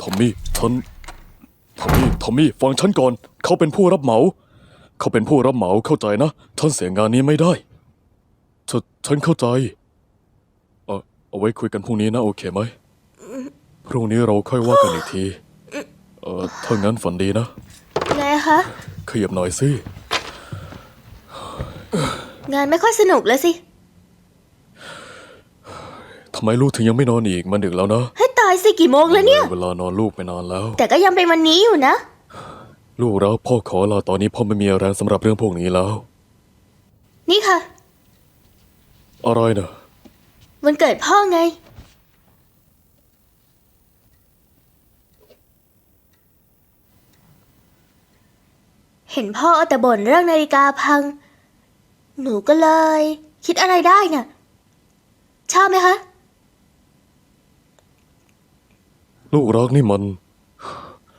ทอมมี่ฉันทอมมี่ทอมมี่ฟังฉันก่อน เขาเป็นผู้รับเหมา เขาเป็นผู้รับเหมาเข้าใจนะฉันเสียงานนี้ไม่ได้ฉันฉันเข้าใจเออเอาไว้คุยกันพรุ่งนี้นะ โอเคไหมพรุ่งนี้เราค่อยว่ากันอีกทีเออถ้างั้นฝันดีนะไงคะขยับหน่อยสิงานไม่ค่อยสนุกเลยสิทำไมลูกถึงยังไม่นอนอีกมันดึกแล้วนะ ให้ตาย สิกี่โมงแล้วเนี่ย เวลานอนลูกไปนานแล้ว แต่ก็ยังเป็นวันนี้อยู่นะ ลูกรักพ่อขอลาตอนนี้พ่อไม่มีแรงสำหรับเรื่องพวกนี้แล้ว นี่ค่ะ อะไรนะวันเกิดพ่อไง เห็นพ่อเอาแต่บ่นเรื่องนาฬิกาพัง หนูก็เลย คิดอะไรได้น่ะชอบไหมคะ ลูกรักนี่มัน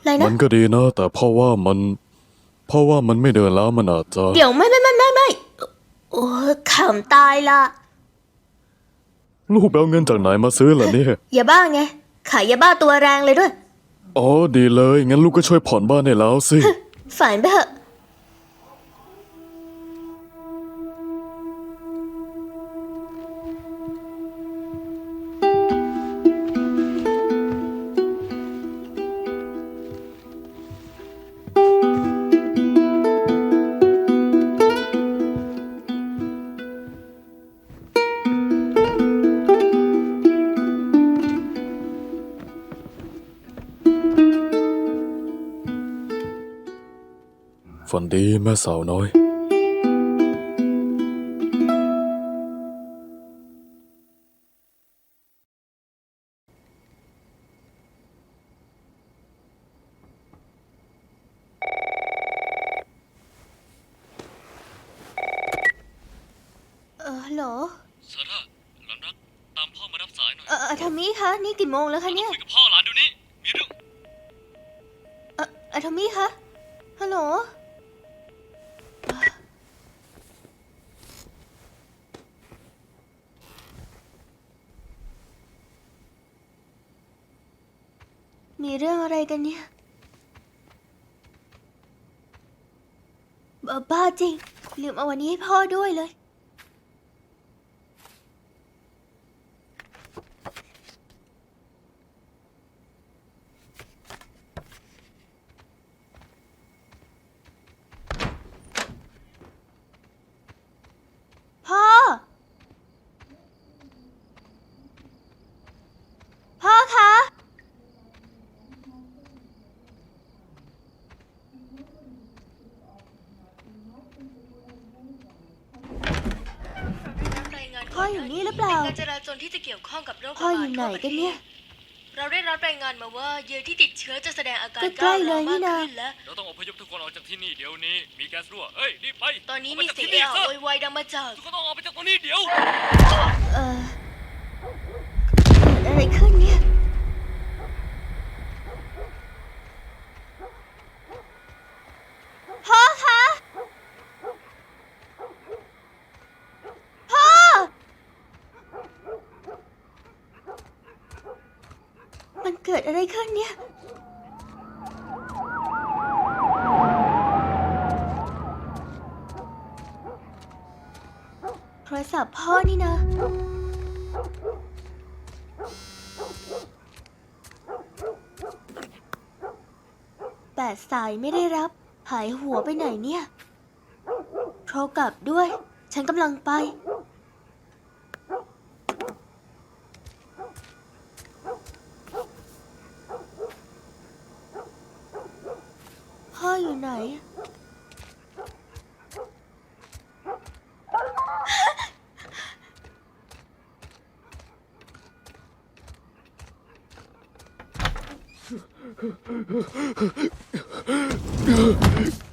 อะไรมันะนก็ดีนะ แต่พ่อว่ามันพ่อว่ามันไม่เดินแล้วมันอาจจะเดี๋ยวไม่ไม่ไม่ไม่ไม่โอ้ขำตายละ ลูกไปเอาเงินจากไหนมาซื้อล่ะเนี่ย อย่าบ้าไง ขายยาบ้าตัวแรงเลยด้วย อ๋อดีเลย งั้นลูกก็ช่วยผ่อนบ้านได้แล้วสิ ฝันไปเถอะ ฝันดีแม่สาวน้อย เออฮัลโหลซาร่าหลานรัก ตามพ่อมารับสายหน่อยเออเออทอมมี่คะ นี่กี่โมงแล้วคะเนี่ย คุยกับพ่อหลานเดี๋ยวนี้ มีเรื่อง เออเออทอมมี่คะ ฮัลโหล มีเรื่องอะไรกันเนี่ยบ้าบ้าจริง ลืมเอาวันนี้ให้พ่อด้วยเลย พ่อ พ่อคะ พ่ออยู่นี่หรือเปล่าการจราจรที่จะเกี่ยวข้องกับโรคพ่ออยู่ไหนกันเนี่ย เราได้รับรายงานมาว่าเหยื่อที่ติดเชื้อจะแสดงอาการใกล้ๆเลยนี่นะ ก้าวร้าวมากขึ้นและ เราต้องอพยพทุกคนออกจากที่นี่เดี๋ยวนี้ มีแก๊สรั่ว เฮ้ยรีบไปตอนนี้กมีมาจากเสียงที่เอะนี่อะซะโวยวายดังมาจากทุกคนต้องออกไปจากตรงนี้เดี๋ยว เออเกิดอะไรขึ้นเนี่ย พ่อคะ พ่อ มันเกิดอะไรขึ้นเนี่ย โทรศัพท์พ่อนี่นะ แต่สายไม่ได้รับ หายหัวไปไหนเนี่ย โทรกลับด้วย ฉันกำลังไป พ่ออยู่ไหน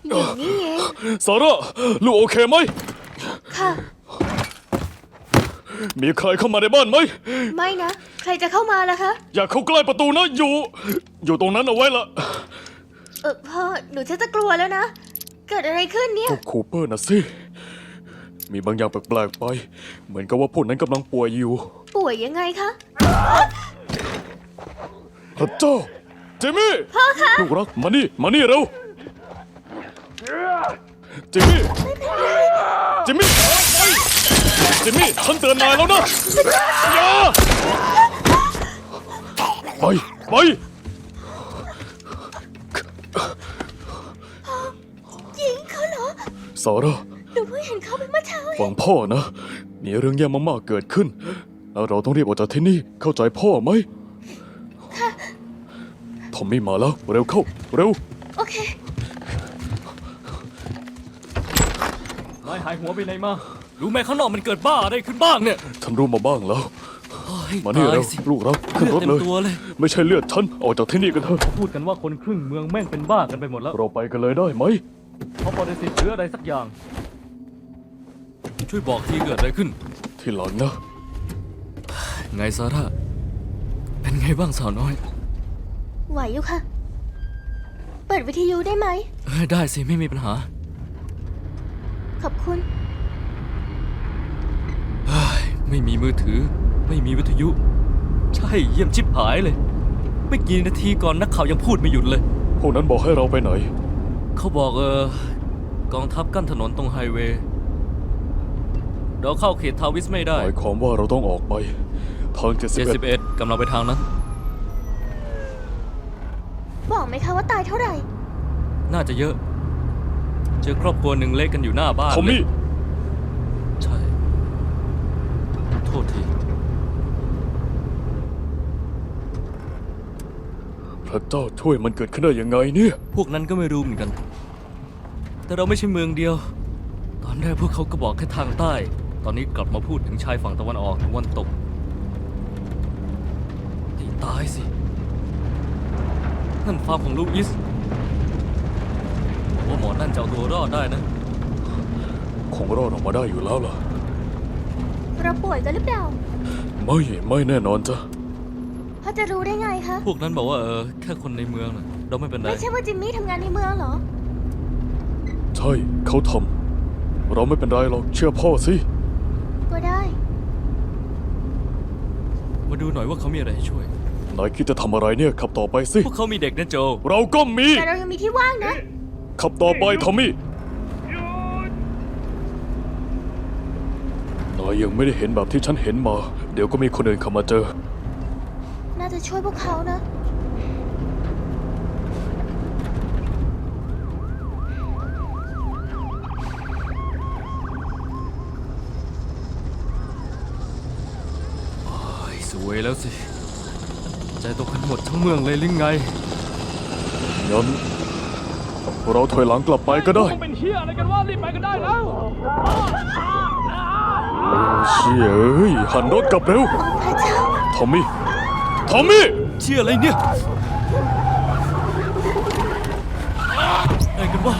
อยู่นี่เอง ซาร่าลูกโอเคไหม ค่ะ มีใครเข้ามาในบ้านไหม ไม่นะ ใครจะเข้ามาล่ะคะ อย่าเข้าใกล้ประตูนะ อยู่ อยู่ตรงนั้นเอาไว้ละเออพ่อ หนูจะจะกลัวแล้วนะ เกิดอะไรขึ้นเนี่ยพวกคูเปอร์นะสิ มีบางอย่างแปลกๆไป เหมือนกับว่าพวกนั้นกำลังป่วยอยู่ ป่วยยังไงคะ พระเจ้าเจมี่ พ่อคะ ลูกรัก มานี่ มานี่เร็วเจมี่เจมี่เจมี่ ฉันเตือนนายแล้วนะอย่าไป ไปยิงเขาเหรอสาร่า หนูเพิ่งเห็นเขาไปเมื่อเช้าเองฟังพ่อนะ มีเรื่องแย่มากๆเกิดขึ้น แล้วเราต้องรีบออกจากที่นี่ เข้าใจพ่อไหมทอมมี่มาแล้ว เร็วเข้า เร็ว โอเค นายหายหัวไปไหนมา รู้ไหมข้างนอกมันเกิดบ้าอะไรขึ้นบ้างเนี่ยฉันรู้มาบ้างแล้วโอ้ยมานี่ตยเร็วสิลูกรักขึ้นรถเต็เลมยตัวเลย ไม่ใช่เลือดฉันออกจากที่นี่กันเถอะ พูดกันว่าคนครึ่งเมืองแม่งเป็นบ้ากันไปหมดแล้ว เราไปกันเลยได้ไหมเพราะปรสิตหรืออะไรสักอย่าง ช่วยบอกทีเกิดอะไรขึ้น ทีหลังนะ ไงซาร่า เป็นไงบ้างสาวน้อย ไหวอยู่ค่ะ เปิดวิทยุได้ไหมเออได้สิไม่มีปัญหา ขอบคุณไม่มีมือถือ ไม่มีวิทยุ ใช่เยี่ยมชิบหายเลย ไม่กี่นาทีก่อนนักข่าวยังพูดไม่หยุดเลย พวกนั้นบอกให้เราไปไหน เขาบอกเออกองทัพกั้นถนนตรงไฮเวย์เราเข้าเขตทาวิสไม่ได้ หมายความว่าเราต้องออกไป ทาง 71 71กำลังไปทางนั้น บอกไหมคะว่าตายเท่าไหร่ น่าจะเยอะ เจอครอบครัวหนึ่งเล็กกันอยู่หน้าบ้านทอมเลยมี่ใช่ โทษที พระเจ้าช่วยมันเกิดขึ้นได้ยังไงเนี่ย พวกนั้นก็ไม่รู้เหมือนกัน แต่เราไม่ใช่เมืองเดียว ตอนแรกพวกเขาก็บอกแค่ทางใต้ ตอนนี้กลับมาพูดถึงชายฝั่งตะวันออกตะวันตกตีตายสิ นั่นฟาร์มของลูอิส ว่าหมอนั่นจะเอาตัวรอดได้นะ คงรอดออกมาได้อยู่แล้วล่ะ เราป่วยกันหรือเปล่าไม่ไม่แน่นอนจ้ะพ่อจะรู้ได้ไงคะ พวกนั้นบอกว่าเออแค่คนในเมืองนะเราไม่เป็นไร ไม่ใช่ว่าจิมมี่ทำงานในเมืองเหรอ ใช่เขาทำเราไม่เป็นไรหรอกเชื่อพ่อสิ ก็ได้ มาดูหน่อยว่าเขามีอะไรให้ช่วย นายคิดจะทำอะไรเนี่ยขับต่อไปสิ พวกเขามีเด็กนะโจ เราก็มี แต่เรายังมีที่ว่างนะ ขับต่อไปทอมมี่ นายยังไม่ได้เห็นแบบที่ฉันเห็นมา เดี๋ยวก็มีคนอื่นเข้ามาเจอ น่าจะช่วยพวกเขานะ ไอ้สวยแล้วสิ ใจตกกันหมดทั้งเมืองเลยหรือไง งั้น เราถอยหลังกลับไปก็ได้ เป็นเฮียอะไรกันวะรีบไปกันได้แล้ว เชี่ยเอ้ยหันรถกลับเร็วพระเจ้าทอมมี่ทอมมี่เชื่ออะไรเนี่ยอะไรกันวะ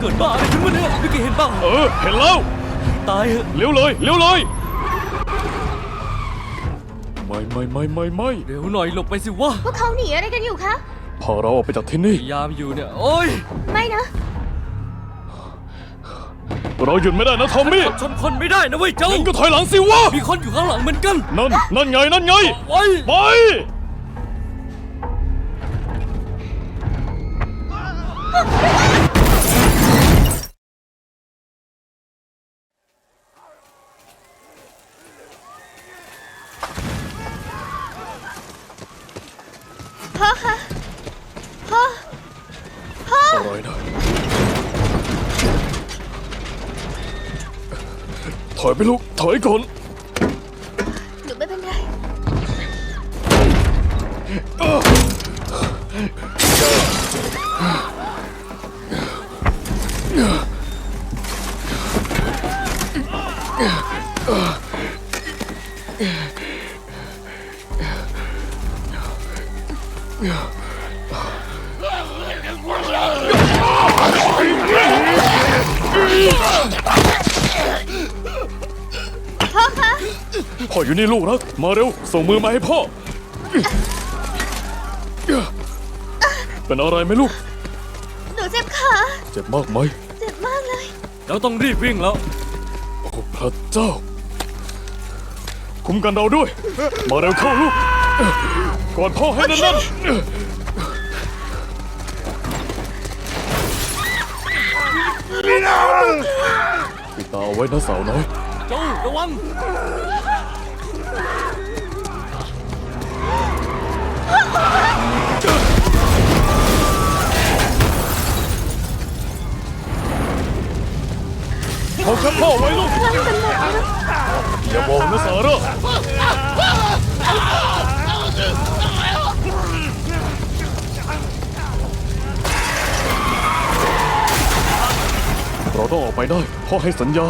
เกิดบ้าอะไรขึ้นวะเนี่ยไม่เคยเห็นบ้างเออ เห็นแล้วตายเหอะเลี้ยวเลยเลี้ยวเลยไม่ไม่ไม่ไม่ไม่เร็วหน่อยหลบไปสิวะ พวกเขาหนีอะไรกันอยู่คะ พาเราออกไปจากที่นี่ พยายามอยู่เนี่ย โอ้ยไม่นะ เราหยุดไม่ได้นะทอมมี่ชนคนไม่ได้นะเว้ยเจ้า งั้นก็ถอยหลังสิวะ มีคนอยู่ข้างหลังเหมือนกันนั่น นั่นไง นั่นไง โอ้ยไปพ่อคะ พ่อ พ่อยไรนะ ถอยไปลูก ถอยก่อน พ่อคะพ่ออยู่นี่ลูกรักมาเร็ว ส่งมือมาให้พ่อ เป็นอะไรไหมลูก หนูเจ็บขาเจ็บมากไหม เจ็บมากเลย เราต้องรีบวิ่งแล้ว โอ้พระเจ้า คุ้มกันเราด้วย มาเร็วเข้าลูกก่อนพ่อให้แนั่นๆ ว้นะสาวน้อยโจ้ระวังเขาแค่พ่อไว้ลูกอย่าบอกนะสาระ เราต้องออกไปได้พ่อให้สัญญา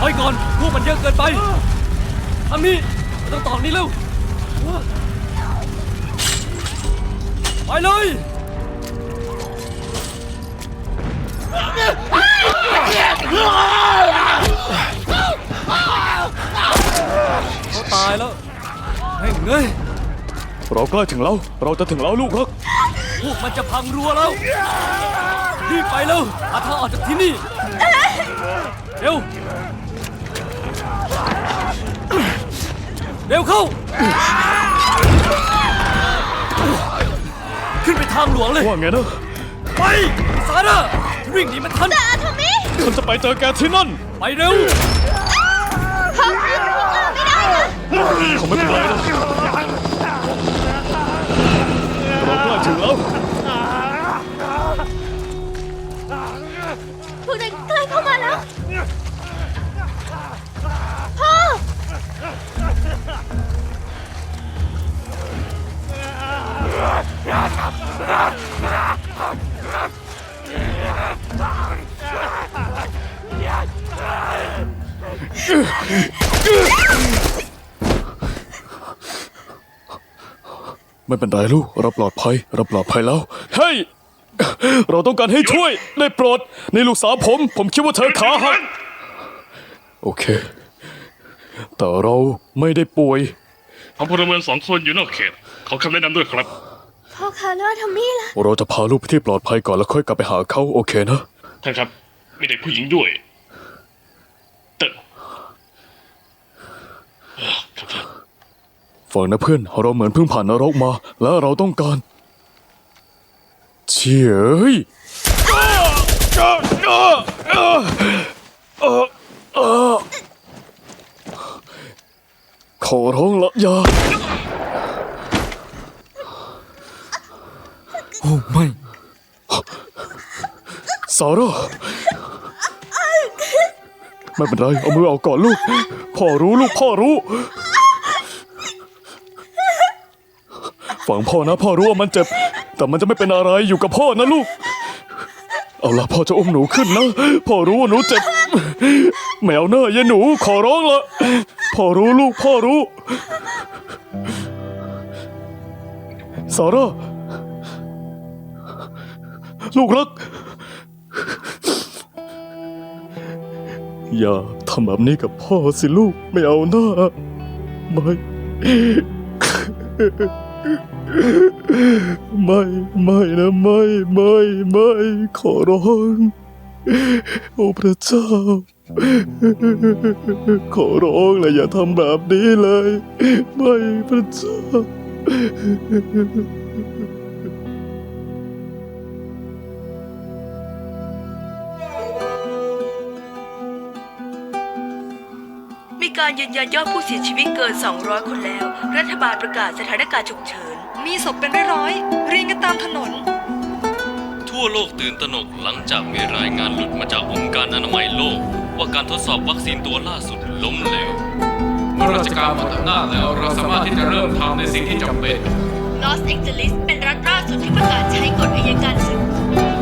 ไปก่อน พวกมันเยอะเกินไปทางนี้เราต้องตอกนี้เร็ว ไปเลย เขาตายแล้วแม่งเงยเราใกล้ถึงแล้ว เราจะถึงแล้วลูกรักพวกมันจะพังรั้วแล้วรีบไปเร็วหาทางออกจากที่นี่เร็วเร็วเข้า ขึ้นไปทางหลวงเลย ว่าไงนะไปซาร่าวิ่งหนีมันทันฉันจะไปเจอแกที่นั่น ไปเร็ว เขาไม่เป็นไรนะเราใกล้ถึงแล้ว พวกนั้นใกล้เข้ามาแล้ว พ่อ ไม่เป็นไรลูก เราปลอดภัย เราปลอดภัยแล้ว เฮ้ย เราต้องการให้ช่วย ได้โปรด ในลูกสาวผม ผมคิดว่าเธอขาหัก โอเค แต่เราไม่ได้ป่วยผมพลเมืองสองคนอยู่นอกเขต ขอคำแนะนำด้วยครับ พ่อคะแล้วทอมมี่ล่ะ เราจะพาลูกไปที่ปลอดภัยก่อนแล้วค่อยกลับไปหาเขาโอเคนะ ท่านครับ มีเด็กผู้หญิงด้วยแต่เอ่อครับท่าน ฟังนะเพื่อนเราเหมือนเพิ่งผ่านนรกมา และเราต้องการเชี่ยเอ้ยขอร้องละอย่าโอ้ไม่ซาร่าไม่เป็นไร เอามือออกก่อนลูก พ่อรู้ลูกพ่อรู้ ฝังพ่อนะพ่อรู้ว่ามันเจ็บ แต่มันจะไม่เป็นอะไรอยู่กับพ่อนะลูก เอาละพ่อจะอุ้มหนูขึ้นนะพ่อรู้ว่าหนูเจ็บ แมวเนอะยายหนูขอร้องละพ่อรู้ลูกพ่อรู้ซาร่าลูกรัก อย่าทำแบบนี้กับพ่อสิลูกไม่เอาหน้าไม่ ไม่ไม่นะไม่ไม่ไม่ขอร้อง โอ้พระเจ้า ขอร้องเลยอย่าทำแบบนี้เลย ไม่พระเจ้า การยืนยันยอดผู้เสียชีวิตเกิน 200 คนแล้ว รัฐบาลประกาศสถานการณ์ฉุกเฉิน มีศพเป็นร้อยๆเรียงกันตามถนน ทั่วโลกตื่นตระหนกหลังจากมีรายงานหลุดมาจากองค์การอนามัยโลก ว่าการทดสอบวัคซีนตัวล่าสุดล้มเหลวเมื่อราชการหมดอำนาจแล้วเราสามารถที่จะเริ่มทำในสิ่งที่จำเป็นลอสแองเจลิสเป็นรัฐล่าสุดที่ประกาศใช้กฎอัยการศึก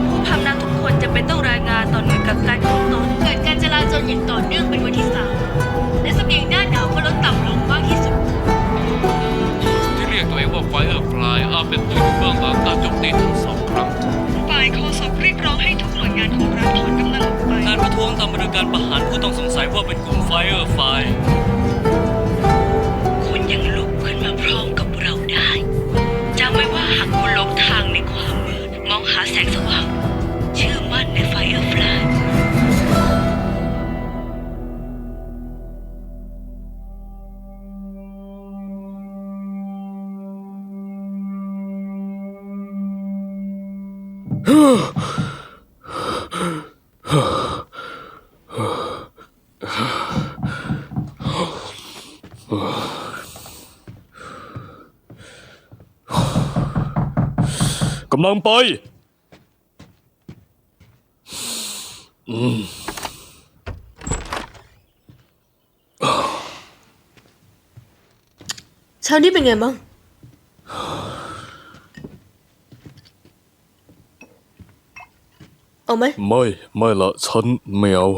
ผู้พำนักทุกคนจะเป็นต้องรายงานต่อหน่วยกัก ตามมาด้วยการประหารผู้ต้องสงสัยว่าเป็นกลุ่มไฟเออร์ไฟ คุณยังลุกขึ้นมาพร้อมกับเราได้จำไว้ว่าหากคุณลบทางในความมืดมองหาแสงสว่างเชื่อมั่นในไฟเออร์ไฟฮำลังไปเช้านี้เป็นไงบ้าง เอาไหม ไม่ไม่ละฉันไม่เอา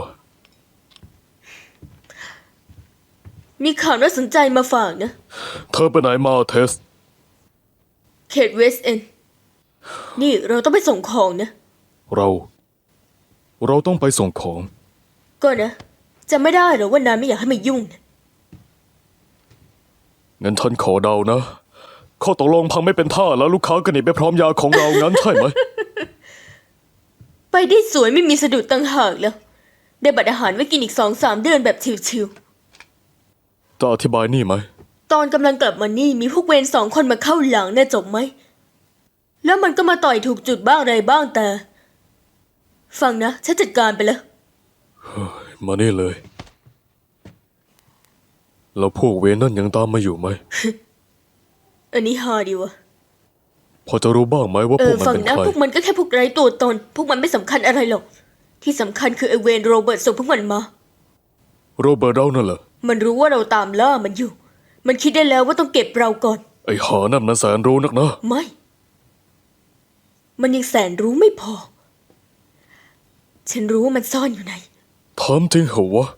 มีข่าวน่าสนใจมาฝากนะ เธอไปไหนมาเทส เขตเวสเอน นี่เราต้องไปส่งของนะ เรา เราต้องไปส่งของ ก็นะจะไม่ได้เหรอว่านายไม่อยากให้มายุ่งนะงั้นฉันขอเดานะ ข้อตกลงพังไม่เป็นท่าแล้วลูกค้าก็หนีไปพร้อมยาของเรางั้นใช่ไหม ไปได้สวยไม่มีสะดุดตั้งหากแล้วได้บัตรอาหารไว้กินอีกสองสามเดือนแบบชิวจะอธิบายนี่ไหม ๆ ตอนกำลังกลับมานี่มีพวกเวรสองคนมาเข้าหลังนะจบไหม แล้วมันก็มาต่อยถูกจุดบ้างอะไรบ้างแต่ ฟังนะ ฉันจัดการไปแล้วมานี่เลย แล้วพวกเวรนั่นยังตามมาอยู่ไหม อันนี้ฮาดีวะพอจะรู้บ้างไหมว่าเอพวอกมันฟังเป็นนะใคร พวกมันก็แค่พวกไร้ตัวตน พวกมันไม่สำคัญอะไรหรอก ที่สำคัญคือไอเวนโรเบิร์ตส่งพวกมันมา โรเบิร์ตเรานั่นเหรอ มันรู้ว่าเราตามล่ามันอยู่ มันคิดได้แล้วว่าต้องเก็บเราก่อน ไอ้หานั่นมันแสนรู้นักนะ ไม่ มันยังแสนรู้ไม่พอ ฉันรู้ว่ามันซ่อนอยู่ไหน ถามจริงเหรอวะ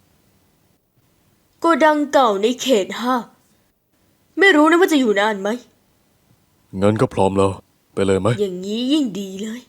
โกดังเก่าในเขตห้า ไม่รู้นะว่าจะอยู่นานไหม งั้นก็พร้อมแล้ว ไปเลยไหม อย่างนี้ยิ่งดีเลย